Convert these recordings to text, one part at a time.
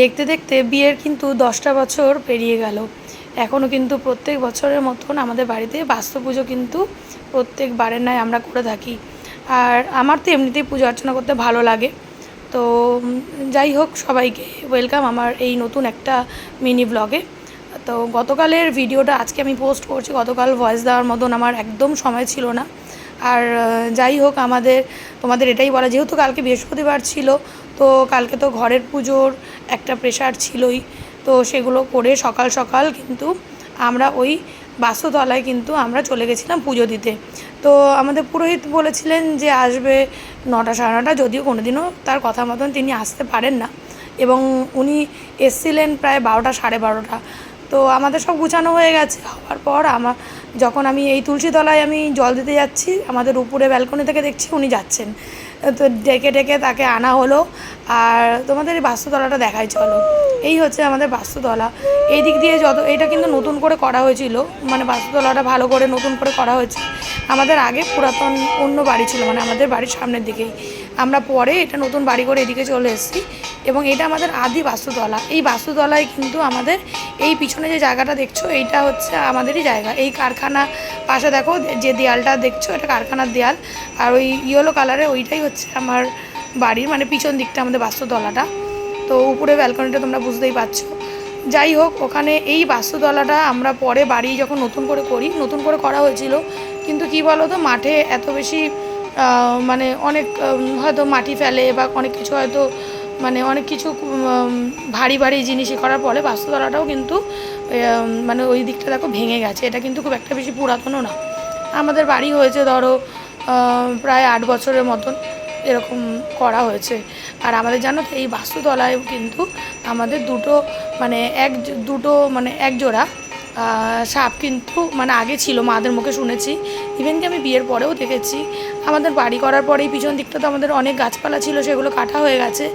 দেখতে দেখতে বিয়ের কিন্তু দশটা বছর পেরিয়ে গেল। এখনও কিন্তু প্রত্যেক বছরের মতন আমাদের বাড়িতে বাস্তু পুজো কিন্তু প্রত্যেক বারের ন্যায় আমরা করে থাকি। আর আমার তো এমনিতেই পুজো অর্চনা করতে ভালো লাগে। তো যাই হোক, সবাইকে ওয়েলকাম আমার এই নতুন একটা মিনি ব্লগে তো গতকালের ভিডিওটা আজকে আমি পোস্ট করছি, গতকাল ভয়েস দেওয়ার মতন আমার একদম সময় ছিল না। আর যাই হোক, আমাদের, তোমাদের এটাই বলা, যেহেতু কালকে বৃহস্পতিবার ছিল, তো কালকে তো ঘরের পুজোর একটা প্রেশার ছিলই। তো সেগুলো করে সকাল সকাল কিন্তু আমরা ওই বাস্তুতলায় কিন্তু আমরা চলে গেছিলাম পুজো দিতে। তো আমাদের পুরোহিত বলেছিলেন যে আসবে নটা সাড়ে নটা, যদিও কোনোদিনও তার কথা মতন তিনি আসতে পারেন না। এবং উনি এসছিলেন প্রায় বারোটা সাড়ে বারোটা। তো আমাদের সব গুছানো হয়ে গেছে। হওয়ার পর আমার যখন আমি এই তুলসীতলায় আমি জল দিতে যাচ্ছি, আমাদের উপরে ব্যালকনি থেকে দেখছি উনি যাচ্ছেন। তো ডেকে ডেকে তাকে আনা হলো। আর তোমাদের এই বাস্তুতলাটা দেখাই, চলো। এই হচ্ছে আমাদের বাস্তুতলা। এই দিক দিয়ে যত, এটা কিন্তু নতুন করে করা হয়েছিল। মানে বাস্তুতলাটা ভালো করে নতুন করে করা হয়েছে। আমাদের আগে পুরাতন অন্য বাড়ি ছিল মানে আমাদের বাড়ির সামনের দিকেই। আমরা পরে এটা নতুন বাড়ি করে এদিকে চলে এসেছি। এবং এটা আমাদের আদি বাস্তুতলা। এই বাস্তুতলায় কিন্তু আমাদের এই পিছনে যে জায়গাটা দেখছ, এইটা হচ্ছে আমাদেরই জায়গা। এই কারখানা পাশে দেখো, যে দেয়ালটা দেখছ, এটা কারখানার দেয়াল। আর ওই ইয়েলো কালারের ওইটাই হচ্ছে আমার বাড়ির মানে পিছন দিকটা আমাদের বাস্তুতলাটা। তো উপরে ব্যালকনিটা তোমরা বুঝতেই পারছ। যাই হোক, ওখানে এই বাস্তুতলাটা আমরা পরে বাড়ি যখন নতুন করে করি, নতুন করে করা হয়েছিল, কিন্তু কি বলো তো মাঠে এত বেশি মানে অনেক হয়তো মাটি ফেলে বা অনেক কিছু হয়তো মানে অনেক কিছু ভারী ভারী জিনিসই করার ফলে বাস্তুতলাটাও কিন্তু মানে ওই দিকটা দেখো ভেঙে গেছে। এটা কিন্তু খুব একটা বেশি পুরাতনও না। আমাদের বাড়ি হয়েছে ধরো প্রায় আট বছরের মতন। এরকম করা হয়েছে। আর আমাদের জানো তো, এই বাস্তুতলায় কিন্তু আমাদের দুটো মানে এক, দুটো মানে এক জোড়া সাপ কিন্তু মানে আগে ছিল, মাদের মুখে শুনেছি। ইভেন কি আমি বিয়ের পরেও দেখেছি। আমাদের বাড়ি করার পরেই পিছন দিকটা তো আমাদের অনেক গাছপালা ছিল, সেগুলো কাটা হয়ে গেছে।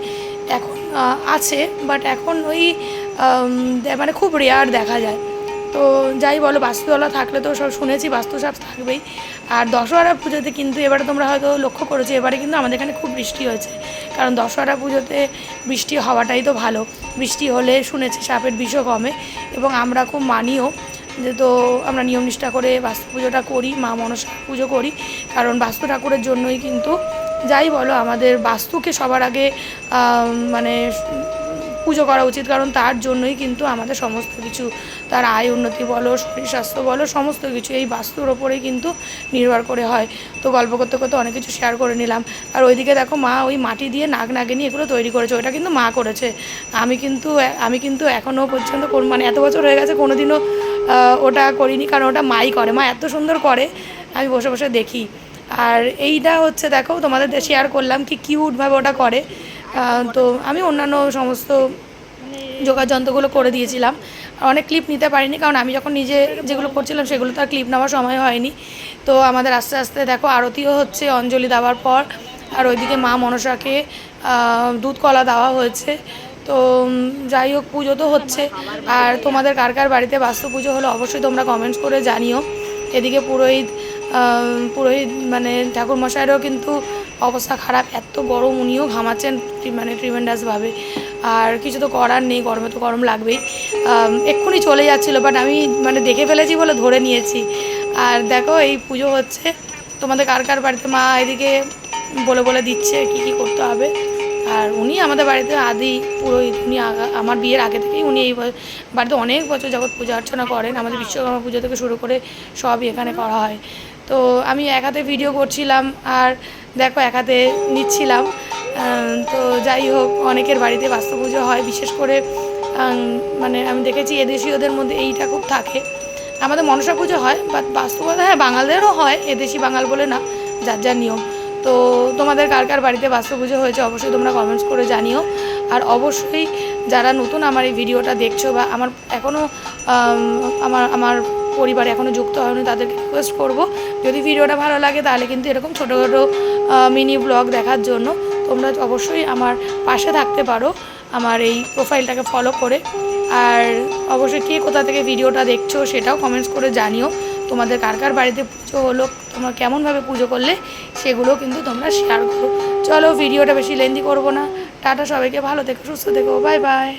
এখন আছে বাট এখন ওই মানে খুব রেয়ার দেখা যায়। তো যাই বলো, বাস্তুতলা থাকলে তো সব শুনেছি বাস্তুসাপ থাকবেই। আর দশহরা পুজোতে কিন্তু এবারে তোমরা হয়তো লক্ষ্য করেছ, এবারে কিন্তু আমাদের এখানে খুব বৃষ্টি হয়েছে। কারণ দশহরা পুজোতে বৃষ্টি হওয়াটাই তো ভালো। বৃষ্টি হলে শুনেছি সাপের বিষও কমে এবং আমরা খুব মানিও যে তো আমরা নিয়ম নিষ্ঠা করে বাস্তু পুজোটা করি, মা মনসা পুজো করি। কারণ বাস্তু ঠাকুরের জন্যই কিন্তু, যাই বলো, আমাদের বাস্তুকে সবার আগে মানে পুজো করা উচিত, কারণ তার জন্যই কিন্তু আমাদের সমস্ত কিছু, তার আয় উন্নতি বলো, শরীর স্বাস্থ্য বলো, সমস্ত কিছু এই বাস্তুর ওপরেই কিন্তু নির্ভর করে হয়। তো গল্প করতে করতে অনেক কিছু শেয়ার করে নিলাম। আর ওইদিকে দেখো মা ওই মাটি দিয়ে নাগ নাগিনী এগুলো তৈরি করেছে, ওটা কিন্তু মা করেছে। আমি কিন্তু আমি কিন্তু এখনও পর্যন্ত কোন- মানে এত বছর হয়ে গেছে কোনোদিনও ওটা করিনি, কারণ ওটা মাই করে। মা এত সুন্দর করে, আমি বসে বসে দেখি। আর এইটা হচ্ছে দেখো, তোমাদের শেয়ার করলাম কি কিউটভাবে ওটা করে। তো আমি অন্যান্য সমস্ত যোগার যন্ত্রগুলো করে দিয়েছিলাম। অনেক ক্লিপ নিতে পারিনি, কারণ আমি যখন নিজে যেগুলো করছিলাম সেগুলো তো আর ক্লিপ নেওয়ার সময় হয়নি। তো আমাদের আস্তে আস্তে দেখো, আরতিও হচ্ছে, অঞ্জলি দেওয়ার পর। আর ওইদিকে মা মনসাকে দুধ কলা দেওয়া হয়েছে। তো যাই হোক, পুজো তো হচ্ছে। আর তোমাদের কার কার বাড়িতে বাস্তু পুজো হলো অবশ্যই তোমরা কমেন্টস করে জানিও। এদিকে পুরোহিত পুরোহিত মানে ঠাকুর মশাইয়েরও কিন্তু অবস্থা খারাপ, এত গরম উনিও ঘামাচ্ছেন মানে ট্রিমেন্ডাসভাবে আর কিছু তো করার নেই, গরমে তো গরম লাগবেই। এক্ষুনি চলে যাচ্ছিল বাট আমি মানে দেখে ফেলেছি বলে ধরে নিয়েছি। আর দেখো, এই পুজো হচ্ছে, তোমাদের কার কার বাড়িতে মা এদিকে বলে বলে দিচ্ছে কি কি করতে হবে। আর উনি আমাদের বাড়িতে আদি, পুরোহিত, উনি আমার বিয়ের আগে থেকেই উনি এই বাড়িতে অনেক বছর যাবৎ পূজা অর্চনা করেন। আমাদের বিশ্বকর্মা পুজো থেকে শুরু করে সবই এখানে করা হয়। তো আমি এক হাতে ভিডিও করছিলাম আর দেখো এক হাতে নিচ্ছিলাম তো যাই হোক, অনেকের বাড়িতে বাস্তু পুজো হয়, বিশেষ করে মানে আমি দেখেছি এদেশীয়দের মধ্যে এইটা খুব থাকে। আমাদের মনসা পুজো হয় বাট বাস্তবতা হ্যাঁ বাঙালদেরও হয়, এদেশি বাঙাল বলে না, যার যার নিয়ম। তো তোমাদের কার কার বাড়িতে বাস্তু পুজো হয়েছে অবশ্যই তোমরা কমেন্টস করে জানিও। আর অবশ্যই যারা নতুন আমার এই ভিডিওটা দেখছ বা আমার এখনও আমার আমার পরিবার এখনও যুক্ত হয়নি, তাদেরকে রিকোয়েস্ট করব। যদি ভিডিওটা ভালো লাগে তাহলে কিন্তু এরকম ছোটো ছোটো মিনি ব্লগ দেখার জন্য তোমরা অবশ্যই আমার পাশে থাকতে পারো, আমার এই প্রোফাইলটাকে ফলো করে। আর অবশ্যই কে কোথা থেকে ভিডিওটা দেখছ সেটাও কমেন্টস করে জানিও, তোমাদের কার কার বাড়িতে পুজো হলো, তোমরা কেমনভাবে পুজো করলে সেগুলো কিন্তু তোমরা শেয়ার করো। চলো, ভিডিওটা বেশি লেন্দি করব না। টাটা সবাইকে, ভালো থেকো, সুস্থ থেকো বাই বাই